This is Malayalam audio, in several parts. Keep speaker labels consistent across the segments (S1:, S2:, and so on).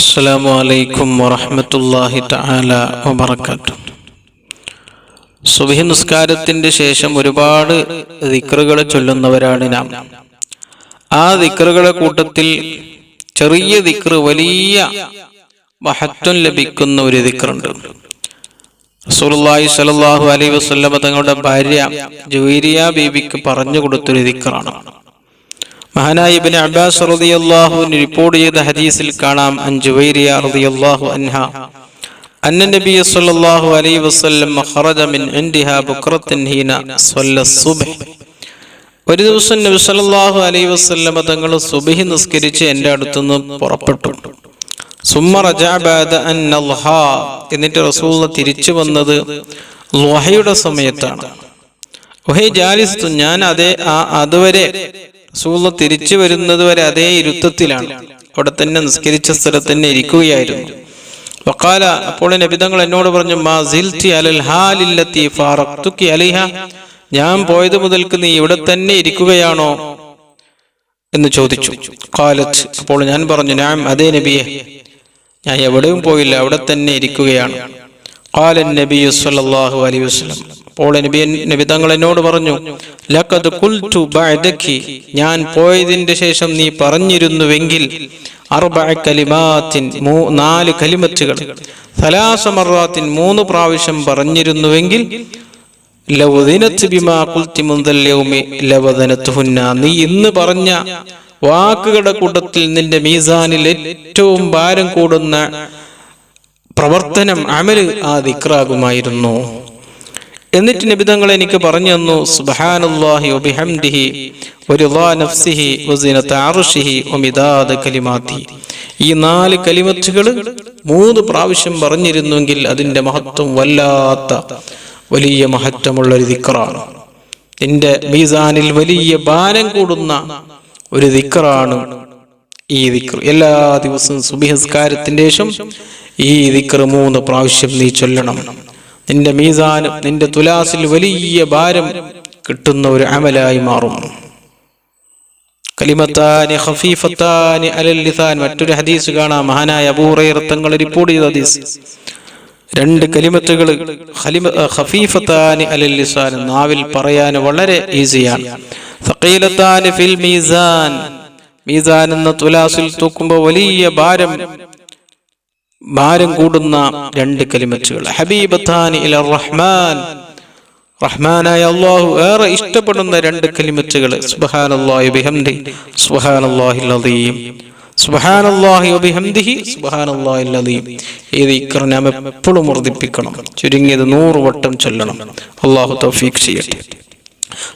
S1: അസ്സാം വലൈക്കും വറഹമത്തല്ലാഹി തആല വബറകാതുഹു. സുബഹി നിസ്കാരത്തിന്റെ ശേഷം ഒരുപാട് ദിക്റുകൾ ചൊല്ലുന്നവരാണ് നാം. ആ ദിക്റുകളെ കൂട്ടത്തിൽ ചെറിയ ദിക്റ് വലിയ മഹത്വം ലഭിക്കുന്ന ഒരു ദിക്റുണ്ട്. റസൂലുള്ളാഹി സ്വല്ലല്ലാഹു അലൈഹി വസല്ലമ തങ്ങളുടെ ഭാര്യ ജുവൈരിയ ബീബിക്ക് പറഞ്ഞു കൊടുത്തൊരു ദിക്റാണ്. മഹാനായ ഇബ്നു അബ്ബാസ് റളിയല്ലാഹു അൻഹു റിപ്പോർട്ട് ചെയ്ത ഹദീസിൽ കാണാം. അൻ ജുവൈരിയ റളിയല്ലാഹു അൻഹ. അന്ന നബി സല്ലല്ലാഹു അലൈഹി വസല്ലം ഖറജ മിൻ ഇൻദിഹ ബുക്രത്തൻ ഹീന സ്വല്ല സുബ്ഹ്. ഒരു ദിവസം നബി സല്ലല്ലാഹു അലൈഹി വസല്ലം തങ്ങൾ സുബ്ഹി നിസ്കരിച്ച് എന്റെ അടുത്തുനിന്ന് പുറപ്പെട്ടു. സുമ്മ റജഅ ബഅദ അൻ അൽഹ എന്നിട്ട് റസൂൽ തിരിച്ചു വന്നത് ലുഹയുടെ സമയത്താണ്. ഒഹേ ജാലിസ്തു ഞാൻ അതേ ആ അതുവരെ റസൂൽ തിരിച്ചു വരുന്നത് വരെ അതേ ഇരുത്തത്തിലാണ്. അവിടെ തന്നെ നിസ്കരിച്ച സ്ഥലത്ത് തന്നെ ഇരിക്കുകയായിരുന്നു. വക്കാല അപ്പോൾ നബിതങ്ങൾ എന്നോട് പറഞ്ഞു ഞാൻ പോയത് മുതൽക്ക് നീ ഇവിടെ തന്നെ ഇരിക്കുകയാണോ എന്ന് ചോദിച്ചു. കാലത്ത് അപ്പോൾ ഞാൻ പറഞ്ഞു ഞാൻ അതേ നബിയെ ഞാൻ എവിടെയും പോയില്ല അവിടെ തന്നെ ഇരിക്കുകയാണ്. കാലൻ നബി സല്ലല്ലാഹു അലൈഹി വസല്ലം അപ്പോൾ നബി തങ്ങൾ എന്നോട് പറഞ്ഞു ലഖദ് ഖുൽതു ബഅദകി ഞാൻ പോയതിന്റെ ശേഷം നീ പറഞ്ഞിരുന്നുവെങ്കിൽ അർബഅ കലിമാത്തിൻ നാല് കലിമത്തുകൾ സലാസ മൂന്ന് പ്രാവശ്യം പറഞ്ഞിരുന്നുവെങ്കിൽ നീ ഇന്ന് പറഞ്ഞ വാക്കുകളുടെ കൂട്ടത്തിൽ നിന്റെ മീസാനിൽ ഏറ്റവും ഭാരം കൂടുന്ന പ്രവർത്തനം അമൽ ആ ദിക്റാകുമായിരുന്നു. എന്നിട്ട് നിബിതങ്ങൾ എനിക്ക് പറഞ്ഞു തന്നു സുബ്ഹാനല്ലാഹി വബിഹംദിഹി വറിളാ നഫ്സിഹി ഈ നാല് കലിമത്തുകൾ മൂന്ന് പ്രാവശ്യം പറഞ്ഞിരുന്നെങ്കിൽ അതിന്റെ മഹത്വം വല്ലാത്ത വലിയ മഹത്വമുള്ള ഒരു ദിക്കറാണ് നിന്റെ മീസാനിൽ വലിയ ഭാരം കൂടുന്ന ഒരു ദിക്കറാണ് ഈ ദിക്കർ എല്ലാ ദിവസവും സുബിഹസ്കാരത്തിന്റെ ശേഷം ഈ ദിക്കർ മൂന്ന് പ്രാവശ്യം നീ ചൊല്ലണം. നിന്റെ മീസാനും നിന്റെ തുലാസിൽ വലിയ ഭാരം കിട്ടുന്ന ഒരു അമലായി മാറും. മറ്റൊരു ഹദീസ് കാണാം. മഹാനായ അബൂറൈർ റിപ്പോർട്ട് ചെയ്ത ഹദീസ്. രണ്ട് കലിമത്തുകൾ നാവിൽ പറയാൻ വളരെ ഈസിയാണ് മീസാൻ. മീസാൻ എന്ന തുലാസിൽ തൂക്കുമ്പോൾ വലിയ ഭാരം ഭാരം കൂടുന്ന രണ്ട് കലിമച്ചുകൾ ഹബീബത്താനി ഇല റഹ്മാൻ. റഹ്മാനായ അള്ളാഹു ഏറെ ഇഷ്ടപ്പെടുന്ന രണ്ട് കലിമച്ചുകൾ സുബ്ഹാനല്ലാഹി ബിഹംദി സുബ്ഹാനല്ലാഹിൽ അദീം സുബ്ഹാനല്ലാഹി വബിഹംദിഹി സുബ്ഹാനല്ലാഹിൽ അദീം ഈ ദിക്ർ നാം എപ്പോഴും വർദ്ധിപ്പിക്കണം. ചുരുങ്ങിയത് നൂറ് വട്ടം ചൊല്ലണം. അള്ളാഹു തൗഫീഖ് ചെയ്യട്ടെ.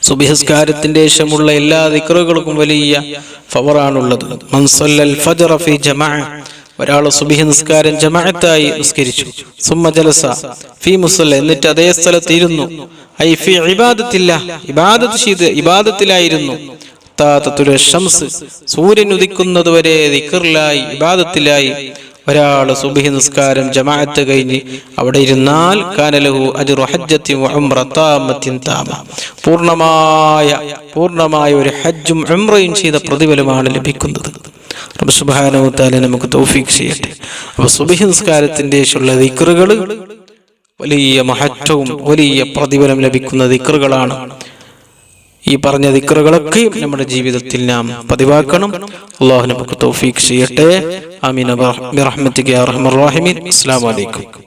S1: സുബിഹസ്കാരത്തിന്റെ ശേഷമുള്ള എല്ലാ ദിക്റുകൾക്കും വലിയ ഫവറാണുള്ളത്. മൻസല്ലൽ ഫജറ ഫി ജമാഅ. ഒരാൾ സുബിഹി നിസ്കാരം ജമാഅത്തായി നിസ്കരിച്ചു. സുമ്മ ജലസ. ഫി മുസല്ല. എന്നിട്ട് അതേ സ്ഥലത്ത് ഇരുന്നു ഐ ഫി ഇബാദത്തില്ല. ഇബാദത്ത് ചെയ്ത് ഇബാദത്തിലായിരുന്നു. ഷംസ്. സൂര്യൻ ഉദിക്കുന്നത് വരെ ദിക്കറിലായി ഇബാദത്തിലായി. ഒരാൾ സുബിഹി നിസ്കാരം ജമാഅത്ത് കഴിഞ്ഞ് അവിടെ ഇരുന്നാൽ കാനലഹു അജ്റു ഹജ്ജത്തിൻ താമ. പൂർണമായ പൂർണമായ ഒരു ഹജ്ജും ഉംറയും ചെയ്ത പ്രതിഫലമാണ് ലഭിക്കുന്നത്. റബ്ബ് നമുക്ക് തൗഫീഖ് ചെയ്യട്ടെ. അപ്പോൾ സുബഹി നിസ്കാരത്തിന്റെ ശേഷമുള്ള ദിക്റുകൾ വലിയ മഹത്വവും വലിയ പ്രതിഫലം ലഭിക്കുന്ന ദിക്റുകളാണ്. ഈ പറഞ്ഞ ദിക്റുകളൊക്കെ നമ്മുടെ ജീവിതത്തിൽ നാം പതിവാക്കണം. അള്ളാഹു നമുക്ക് തൗഫീഖ് ചെയ്യട്ടെ. അമീൻ അസ്സാം യാ